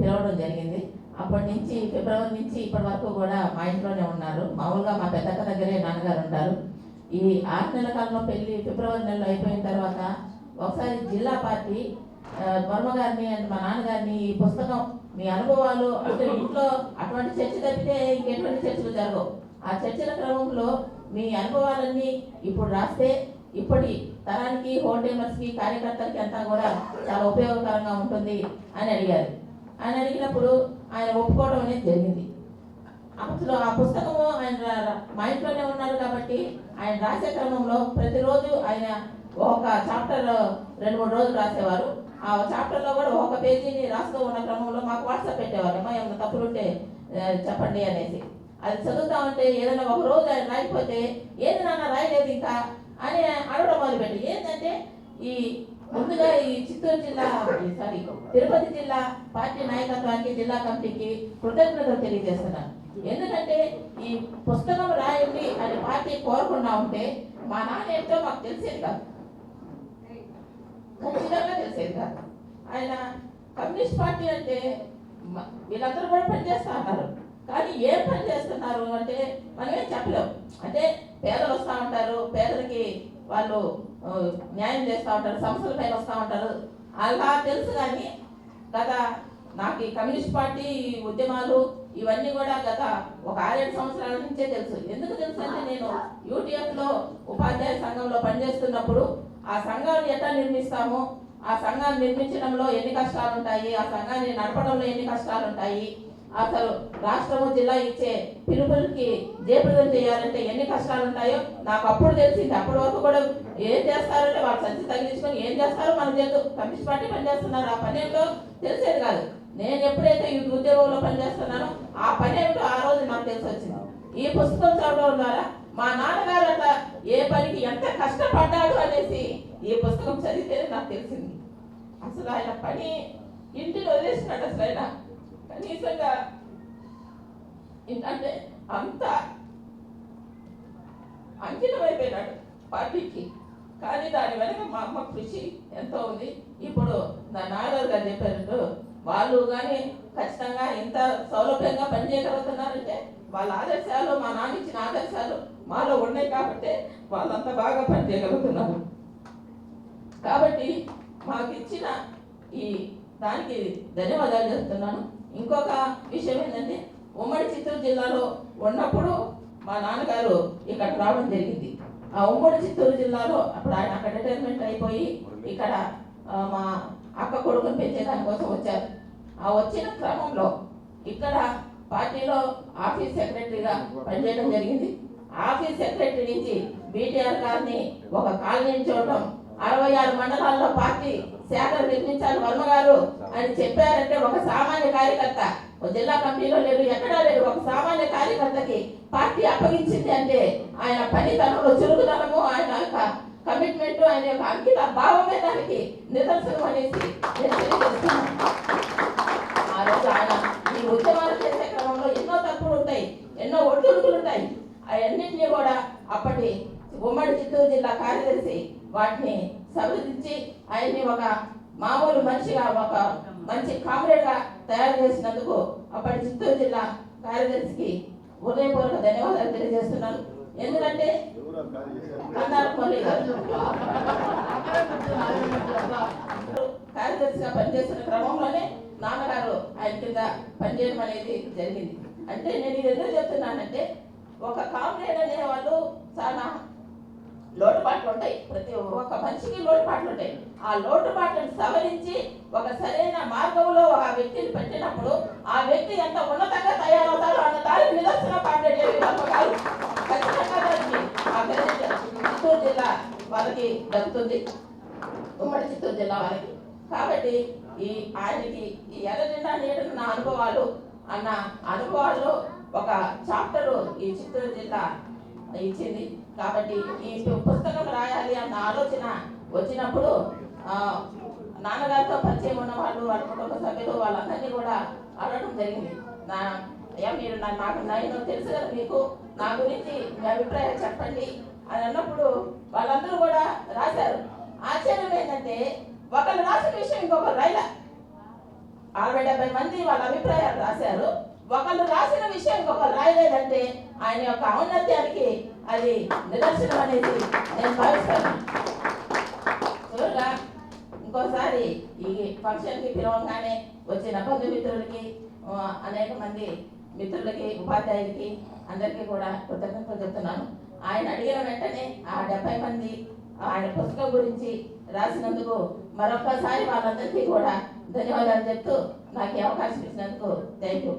పిలవడం జరిగింది. అప్పటి నుంచి ఫిబ్రవరి నుంచి ఇప్పటి వరకు కూడా మా ఇంట్లోనే ఉన్నారు. మామూలుగా మా పెద్దక్క దగ్గరే నాన్నగారు ఉంటారు. ఈ ఆరు నెలల కాలంలో పెళ్ళి ఫిబ్రవరి నెలలో అయిపోయిన తర్వాత ఒకసారి జిల్లా పార్టీ వర్మగారిని వర్మ గారిని అండ్ మా నాన్నగారిని ఈ పుస్తకం మీ అనుభవాలు అంటే ఇంట్లో అటువంటి చర్చ తప్పితే ఇంకెటువంటి చర్చలు జరగవు. ఆ చర్చల క్రమంలో మీ అనుభవాలన్నీ ఇప్పుడు రాస్తే ఇప్పటి తరానికి హోల్ టైమర్స్కి కార్యకర్తలకి అంతా కూడా చాలా ఉపయోగకరంగా ఉంటుంది అని అడిగారు. ఆయన అడిగినప్పుడు ఆయన ఒప్పుకోవడం అనేది జరిగింది. అసలు ఆ పుస్తకము ఆయన మా ఇంట్లోనే ఉన్నారు కాబట్టి ఆయన రాసే క్రమంలో ప్రతిరోజు ఆయన ఒక చాప్టర్ రెండు మూడు రోజులు రాసేవారు. ఆ చాప్టర్లో కూడా ఒక పేజీని రాస్తూ ఉన్న క్రమంలో మాకు వాట్సాప్ పెట్టేవారు. అమ్మా ఏమైనా తప్పులుంటే ఉంటే చెప్పండి అనేసి. అది చదువుతా ఉంటే ఏదైనా ఒక రోజు ఆయన రాయకపోతే ఏది నాన్న రాయలేదు ఇంకా అని అడగడం మొదలుపెట్టి ఏంటంటే ఈ ముందుగా ఈ చిత్తూరు జిల్లా సారీ తిరుపతి జిల్లా పార్టీ నాయకత్వానికి జిల్లా కమిటీకి కృతజ్ఞతలు తెలియజేస్తున్నాను. ఎందుకంటే ఈ పుస్తకం రాయండి అని పార్టీ కోరుకున్నా ఉంటే మా నాన్న ఏంటో మాకు తెలిసేది కాదు. ఖచ్చితంగా తెలిసేది కాదు. ఆయన కమ్యూనిస్ట్ పార్టీ అంటే వీళ్ళందరూ కూడా పనిచేస్తా ఉన్నారు. కానీ ఏం పని చేస్తున్నారు అంటే మనమేం చెప్పలేము చెప్పలేం. అంటే పేదలు వస్తూ ఉంటారు పేద వాళ్ళు న్యాయం చేస్తూ ఉంటారు సమస్యల పైన వస్తూ ఉంటారు. అలా తెలుసు కానీ గత నాకు ఈ కమ్యూనిస్ట్ పార్టీ ఉద్యమాలు ఇవన్నీ కూడా గత ఒక ఆరేడు సంవత్సరాల నుంచే తెలుసు. ఎందుకు తెలుసు అంటే నేను యూటీఎఫ్లో ఉపాధ్యాయ సంఘంలో పనిచేస్తున్నప్పుడు ఆ సంఘాన్ని ఎట్లా నిర్మిస్తాము? ఆ సంఘాన్ని నిర్మించడంలో ఎన్ని కష్టాలు ఉంటాయి? ఆ సంఘాన్ని నడపడంలో ఎన్ని కష్టాలు ఉంటాయి? అసలు రాష్ట్రము జిల్లా ఇచ్చే పిలుపులకి జయప్రదం చేయాలంటే ఎన్ని కష్టాలు ఉంటాయో నాకు అప్పుడు తెలిసింది అప్పటి వరకు కూడా ఏం చేస్తారంటే వాళ్ళు సంచి తగిలించుకొని ఏం చేస్తారో మనకు తెలుసు. కమ్యూనిస్ట్ పార్టీ పనిచేస్తున్నారు. ఆ పని ఏంటో తెలిసేది కాదు. నేను ఎప్పుడైతే ఈ ఉద్యోగంలో పనిచేస్తున్నానో ఆ పని ఏమిటో ఆ రోజు నాకు తెలిసి వచ్చింది. ఈ పుస్తకం చదవడం ద్వారా మా నాన్నగారు అట్లా ఏ పనికి ఎంత కష్టపడ్డాడు అనేసి ఈ పుస్తకం చదివితేనే నాకు తెలిసింది. అసలు ఆయన పని ఇంటిని వదిలేసినట్టు అసలు ఆయన కనీసంగా ఏంటంటే అంటే అంత అంకితమైపోయినాడు పార్టీకి కానీ దాని వెనక మా అమ్మ కృషి ఎంతో ఉంది. ఇప్పుడు నా నాన్నగారు గారు చెప్పారు వాళ్ళు కానీ ఖచ్చితంగా ఇంత సౌలభ్యంగా పనిచేయగలుగుతున్నారంటే వాళ్ళ ఆదర్శాలు మా నాన్న ఇచ్చిన ఆదర్శాలు మాలో ఉన్నాయి కాబట్టి వాళ్ళంత బాగా పనిచేయగలుగుతున్నారు. కాబట్టి మాకు ఇచ్చిన ఈ దానికి ధన్యవాదాలు చెప్తున్నాను. ఇంకొక విషయం ఏంటంటే ఉమ్మడి చిత్తూరు జిల్లాలో ఉన్నప్పుడు మా నాన్నగారు ఇక్కడ రావడం జరిగింది. ఆ ఉమ్మడి చిత్తూరు జిల్లాలో అప్పుడు ఆయన అక్కడ రిటైర్మెంట్ అయిపోయి ఇక్కడ మా అక్క కొడుకుని పెంచే దానికోసం వచ్చారు. ఆ వచ్చిన క్రమంలో ఇక్కడ పార్టీలో ఆఫీస్ సెక్రటరీగా పనిచేయడం జరిగింది. ఆఫీస్ సెక్రటరీ నుంచి బీటీఆర్ గారిని ఒక కాలనీ చూడటం అరవై ఆరు మండలాల్లో పార్టీ శాఖలు నిర్మించాలి వర్మ గారు అని చెప్పారంటే ఒక సామాన్య కార్యకర్త ఒక జిల్లా కమిటీలో లేదు ఎక్కడా లేదు ఒక సామాన్య కార్యకర్తకి పార్టీ అప్పగించింది అంటే ఆయన పనితనంలో చురుకుదనము ఆయన యొక్క కమిట్మెంట్ ఆయన యొక్క అంకిత భావమే దానికి నిదర్శనం అనేసి నేను తెలియజేస్తున్నాను ఆ రోజు ఆయన ఈ ఉద్యమాలు చేసే క్రమంలో ఎన్నో తప్పులు ఉంటాయి ఎన్నో ఒడిదుడుకులు ఉంటాయి అవన్నింటినీ కూడా అప్పటి ఉమ్మడి చిత్తూరు జిల్లా కార్యదర్శి వాటిని సవరించి ఆయన్ని ఒక మామూలు మనిషిగా ఒక మంచి కామ్రేడ్గా తయారు చేసినందుకు అప్పటి చిత్తూరు జిల్లా కార్యదర్శికి హృదయపూర్వక ధన్యవాదాలు తెలియజేస్తున్నాను. ఎందుకంటే కార్యదర్శిగా పనిచేస్తున్న క్రమంలోనే నాన్నగారు ఆయన కింద పనిచేయడం అనేది జరిగింది. అంటే నేను ఇది ఎందుకు చెప్తున్నానంటే ఒక కామ్రేడ్ అనే వాళ్ళు చాలా లోటుపాట్లు ఉంటాయి ప్రతి ఒక్క మనిషికి లోటుపాట్లు ఉంటాయి ఆ లోటుపాట్లను సవరించి ఒక సరైన మార్గంలో ఒక వ్యక్తిని పెట్టినప్పుడు ఆ వ్యక్తి ఎంత ఉన్నతంగా తయారవుతారో అన్న దానికి నిదర్శన ఖచ్చితంగా దానికి ఆ చిత్తూరు జిల్లా వాళ్ళకి దక్కుతుంది. ఉమ్మడి చిత్తూరు జిల్లా వాళ్ళకి. కాబట్టి ఈ ఆయనకి ఈ ఎర్రజెండా నీడన నా అనుభవాలు అన్న అనుభవాల్లో ఒక చాప్టరు ఈ చిత్తూరు జిల్లా ఇచ్చింది. కాబట్టి ఈ పుస్తకం రాయాలి అన్న ఆలోచన వచ్చినప్పుడు నాన్నగారితో పరిచయం ఉన్న వాళ్ళు వాళ్ళ కుటుంబ సభ్యులు వాళ్ళందరినీ కూడా అడగడం జరిగింది. నా అయ్యా మీరు నా- నాకు నేను తెలుసు కదా మీకు. నా గురించి మీ అభిప్రాయం చెప్పండి అని అన్నప్పుడు వాళ్ళందరూ కూడా రాశారు. ఆశ్చర్యం ఏంటంటే ఒకళ్ళు రాసిన విషయం ఇంకొకరు రాయలే. అరవై డెబ్బై మంది వాళ్ళ అభిప్రాయాలు రాశారు. ఒకళ్ళు రాసిన విషయం ఇంకొకరు ఆయన యొక్క ఔన్నత్యానికి అది నిదర్శనం అనేది నేను భావిస్తాను. ఇంకోసారి ఈ ఫంక్షన్కి పిలవంగానే వచ్చిన బంధుమిత్రులకి అనేక మంది మిత్రులకి ఉపాధ్యాయులకి అందరికీ కూడా కృతజ్ఞతలు చెప్తున్నాను. ఆయన అడిగిన వెంటనే ఆ డెబ్బై మంది ఆయన పుస్తకం గురించి రాసినందుకు మరొకసారి వాళ్ళందరికీ కూడా ధన్యవాదాలు చెప్తూ నాకు ఈ అవకాశం ఇచ్చినందుకు థ్యాంక్ యూ